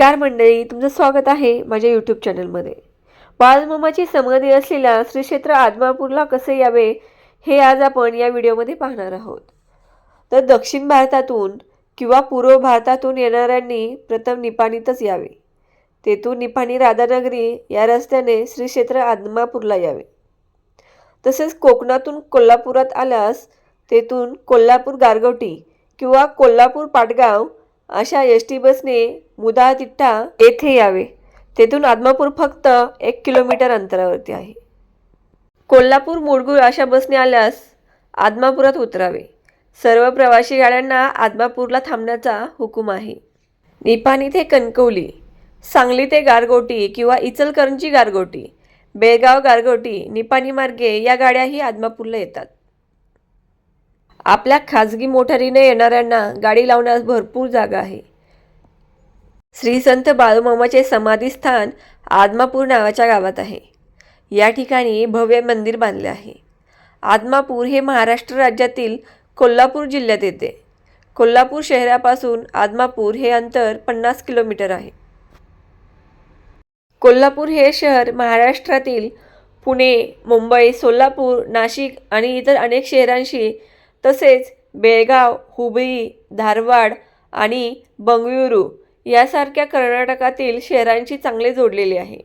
नमस्कार मंडळी तुमचं स्वागत आहे माझ्या यूट्यूब चॅनलमध्ये बाळमामाची समाधी असलेल्या श्री क्षेत्र आदमापूरला कसे यावे हे आज आपण या व्हिडिओमध्ये पाहणार आहोत. तर दक्षिण भारतातून किंवा पूर्व भारतातून येणाऱ्यांनी प्रथम निपाणीतच यावे. तेथून निपाणी राधानगरी या रस्त्याने श्री क्षेत्र आदमापूरला यावे. तसेच कोकणातून कोल्हापुरात आल्यास तेथून कोल्हापूर गारगोटी किंवा कोल्हापूर पाटगाव अशा एस टी बसने मुदातिट्टा येथे यावे. तेथून आदमापूर फक्त एक किलोमीटर अंतरावरती आहे. कोल्हापूर मुडगुळ अशा बसने आल्यास आदमापुरात उतरावे. सर्व प्रवासी गाड्यांना आदमापूरला थांबण्याचा हुकूम आहे. निपाणी ते कणकवली सांगली ते गारगोटी किंवा इचलकरंजी गारगोटी बेळगाव गारगोटी निपाणी मार्गे या गाड्याही आदमापूरला येतात. आपल्या खाजगी मोटारीने येणाऱ्यांना गाडी लावण्यास भरपूर जागा आहे. श्री संत बाळूमामाचे समाधीस्थान आदमापूर नावाच्या गावात आहे. या ठिकाणी भव्य मंदिर बांधले आहे. आदमापूर हे महाराष्ट्र राज्यातील कोल्हापूर जिल्ह्यात येते. कोल्हापूर शहरापासून आदमापूर हे अंतर पन्नास किलोमीटर आहे. कोल्हापूर हे शहर महाराष्ट्रातील पुणे मुंबई सोलापूर नाशिक आणि इतर अनेक शहरांशी तसेच बेळगाव हुबळी धारवाड आणि बंगळुरू यासारख्या कर्नाटकातील शहरांशी चांगले जोडलेले आहे.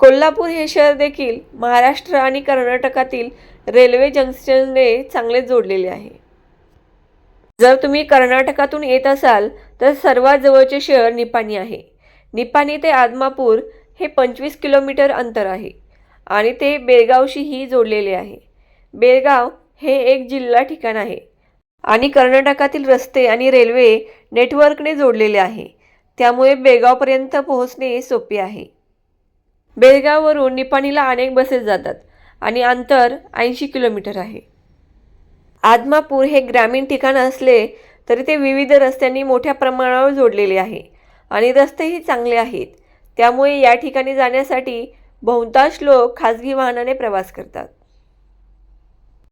कोल्हापूर हे शहर देखील महाराष्ट्र आणि कर्नाटकातील रेल्वे जंक्शनने चांगले जोडलेले आहे. जर तुम्ही कर्नाटकातून येत असाल तर सर्वात जवळचे शहर निपाणी आहे. निपाणी ते आदमापूर हे पंचवीस किलोमीटर अंतर आहे आणि ते बेळगावशीही जोडलेले आहे. बेळगाव हे एक जिल्हा ठिकाण आहे. आणि कर्नाटकातील रस्ते आणि रेल्वे नेटवर्कने जोडलेले आहे. त्यामुळे बेळगावपर्यंत पोहोचणे सोपे आहे. बेळगाववरून निपाणीला अनेक बसेस जातात आणि अंतर ऐंशी किलोमीटर आहे. आदमापूर हे ग्रामीण ठिकाण असले तरी ते विविध रस्त्यांनी मोठ्या प्रमाणावर जोडलेले आहे आणि रस्तेही चांगले आहेत. त्यामुळे या ठिकाणी जाण्यासाठी बहुतांश लोक खाजगी वाहनाने प्रवास करतात.